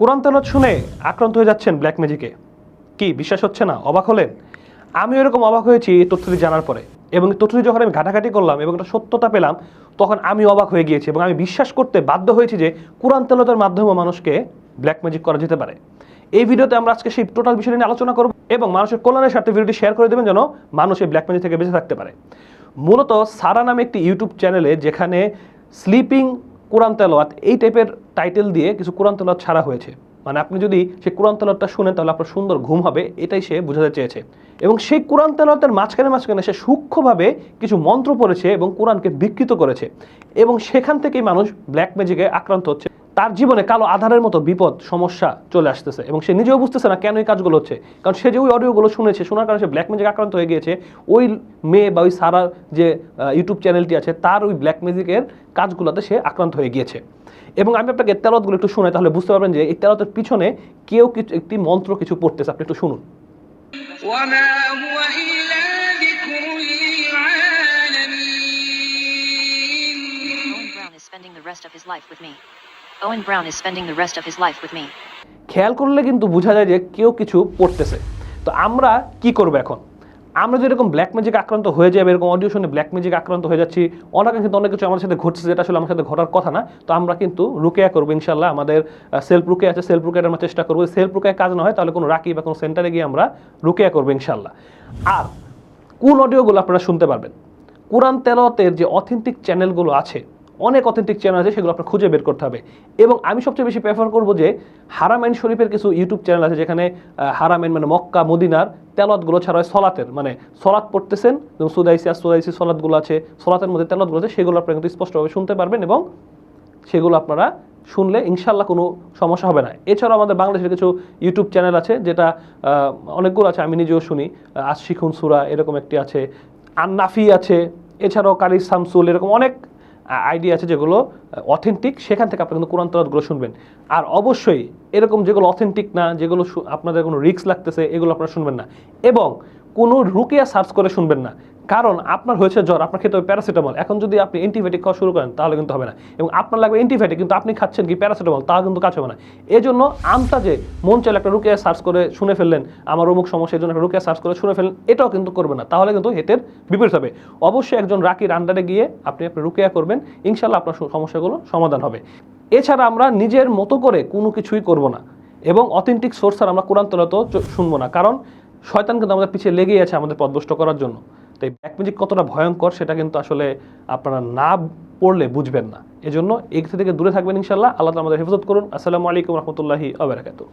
কোরআন তেলত শুনে আক্রান্ত হয়ে যাচ্ছেন ব্ল্যাক ম্যাজিকে কি, বিশ্বাস হচ্ছে না? অবাক হলেন? আমি এরকম অবাক হয়েছি এই তথ্যটি জানার পরে। এবং তথ্যটি যখন আমি ঘাটাঘাটি করলাম এবং একটা সত্যতা পেলাম, তখন আমি অবাক হয়ে গিয়েছি এবং আমি বিশ্বাস করতে বাধ্য হয়েছি যে কোরআন তেলতের মাধ্যমে মানুষকে ব্ল্যাক ম্যাজিক করা যেতে পারে। এই ভিডিওতে আমরা আজকে সেই টোটাল বিষয় নিয়ে আলোচনা করব এবং মানুষের কল্যাণের স্বার্থে ভিডিওটি শেয়ার করে দেবেন যেন মানুষ এই ব্ল্যাক ম্যাজিক থেকে বেঁচে থাকতে পারে। মূলত সারা নামে একটি ইউটিউব চ্যানেলে যেখানে স্লিপিং কোরআন তেলোয়াত এই টাইপের টাইটেল দিয়ে কিছু কোরআন তেলোয়াত ছাড়া হয়েছে। মানে আপনি যদি সেই কোরআন তেলাওয়াতটা শুনেন, তাহলে আপনার সুন্দর ঘুম হবে, এটাই সে বোঝাতে চেয়েছে। এবং সেই কোরআন তেলাওয়াতের মাঝখানে মাঝখানে সে সূক্ষ্মভাবে কিছু মন্ত্র পড়েছে এবং কোরআনকে বিকৃত করেছে। এবং সেখান থেকেই মানুষ ব্ল্যাক ম্যাজিকে আক্রান্ত হচ্ছে। তার জীবনে কালো আধারের মতো বিপদ সমস্যা চলে আসতেছে এবং সে নিজেও বুঝতেছে না কেন এই কাজগুলো হচ্ছে। কারণ সে যে ওই অডিওগুলো শুনেছে শোনার কারণে সে ব্ল্যাক ম্যাজিক আক্রান্ত হয়ে গিয়েছে। ওই মেয়ে বা ওই সারার যে ইউটিউব চ্যানেলটি আছে তার ওই ব্ল্যাক ম্যাজিকের কাজগুলোতে সে আক্রান্ত হয়ে গিয়েছে। এবং আমি আপনাকে তেলতগুলো একটু শুনে তাহলে বুঝতে পারবেন যে এই তেলতের পিছনে কেউ কিছু একটি মন্ত্র কিছু পড়তেছে আপনি একটু শুনুন। spending the rest of his life with me. Owen Brown is spending the rest of his life with me. খেয়াল করলে কিন্তু বোঝা যায় যে কেউ কিছু পড়তেছে। তো আমরা কি করব এখন? আমরা যেরকম ব্ল্যাক ম্যাজিক আক্রান্ত হয়ে যাবে এরকম অডিও শুনে ব্ল্যাক ম্যাজিক আক্রান্ত হয়ে যাচ্ছি অনেক কিন্তু অনেক কিছু আমাদের সাথে ঘটছে যেটা আসলে আমার সাথে ঘটার কথা না, তো আমরা কিন্তু রুকেয়া করব ইনশাল্লাহ আমাদের সেলফ রুকে আছে সেলফ রুকেয়ার আমরা চেষ্টা করব। সেলফ রুকেয়া কাজ না হয়, তাহলে কোনো রাকি বা কোনো সেন্টারে গিয়ে আমরা রুকেয়া করব ইনশাল্লাহ আর কোন অডিওগুলো আপনারা শুনতে পারবেন? কোরআন তেলতের যে অথেন্টিক চ্যানেলগুলো আছে অনেক অথেন্টিক চ্যানেল আছে, সেগুলো আপনার খুঁজে বের করতে হবে। এবং আমি সবচেয়ে বেশি প্রেফার করব যে হারামাইন শরীফের কিছু ইউটিউব চ্যানেল আছে, যেখানে হারামাইন মানে মক্কা, মদিনার তেলতগুলো ছাড়া হয় সলাতের মানে সলাত পড়তেছেন যেমন সুদাইসি আর সুদাইসি সলাতগুলো আছে, সলাতের মধ্যে তেলতগুলো আছে, সেগুলো আপনারা কিন্তু স্পষ্টভাবে শুনতে পারবেন এবং সেগুলো আপনারা শুনলে ইনশাল্লাহ কোনো সমস্যা হবে না। এছাড়াও আমাদের বাংলাদেশের কিছু ইউটিউব চ্যানেল আছে, যেটা অনেকগুলো আছে, আমি নিজেও শুনি। আজ শিখুন সুরা এরকম একটি আছে, আন্নাফি আছে, এছাড়াও কারি শামসুল এরকম অনেক আইডিয়া আছে যেগুলো অথেন্টিক সেখান থেকে আপনি কিন্তু কোরআন তলাতগুলো শুনবেন। আর অবশ্যই এরকম যেগুলো অথেন্টিক না, যেগুলো আপনাদের কোনো রিক্স লাগতেছে, এগুলো আপনারা শুনবেন না। এবং কোনো রুকিয়া সার্চ করে শুনবেন না। কারণ আপনার হয়েছে জ্বর, আপনার খেতে হবে প্যারাসিটামল। এখন যদি আপনি অ্যান্টিবায়োটিক খাওয়া শুরু করেন, তাহলে কিন্তু হবে না। এবং আপনার লাগবে অ্যান্টিবায়োটিক, কিন্তু আপনি খাচ্ছেন কি প্যারাসিটামল তাও কিন্তু কাজ হবে না। এই জন্য আন্তাজে মন চাইলে একটা রুকিয়া সার্চ করে শুনে ফেললেন, আমার অমুক সমস্যা এই জন্য একটা রুকিয়া সার্চ করে শুনে ফেললেন, এটাও কিন্তু করবে না। তাহলে কিন্তু হেতের বিপরীত হবে। অবশ্যই একজন রাকির আন্ডারে গিয়ে আপনি আপনার রুকিয়া করবেন ইনশাল্লাহ আপনার সমস্যাগুলো সমাধান হবে। এছাড়া আমরা নিজের মতো করে কোনো কিছুই করব না। এবং অথেন্টিক সোর্স আর আমরা কোরআন তলাতেও শুনব না। কারণ শয়তান কিন্তু আমাদের পিছিয়ে লেগেই আছে আমাদের পদভষ্ট করার জন্য। তাই ব্ল্যাক ম্যাজিক কতটা ভয়ঙ্কর সেটা কিন্তু আসলে আপনারা না পড়লে বুঝবেন না। এজন্য এর থেকে দূরে থাকবেন ইনশাল্লাহ আল্লাহ আমাদের হেফাজত করুন। আসসালামু আলাইকুম রহমতুল্লাহি আবরাকাতু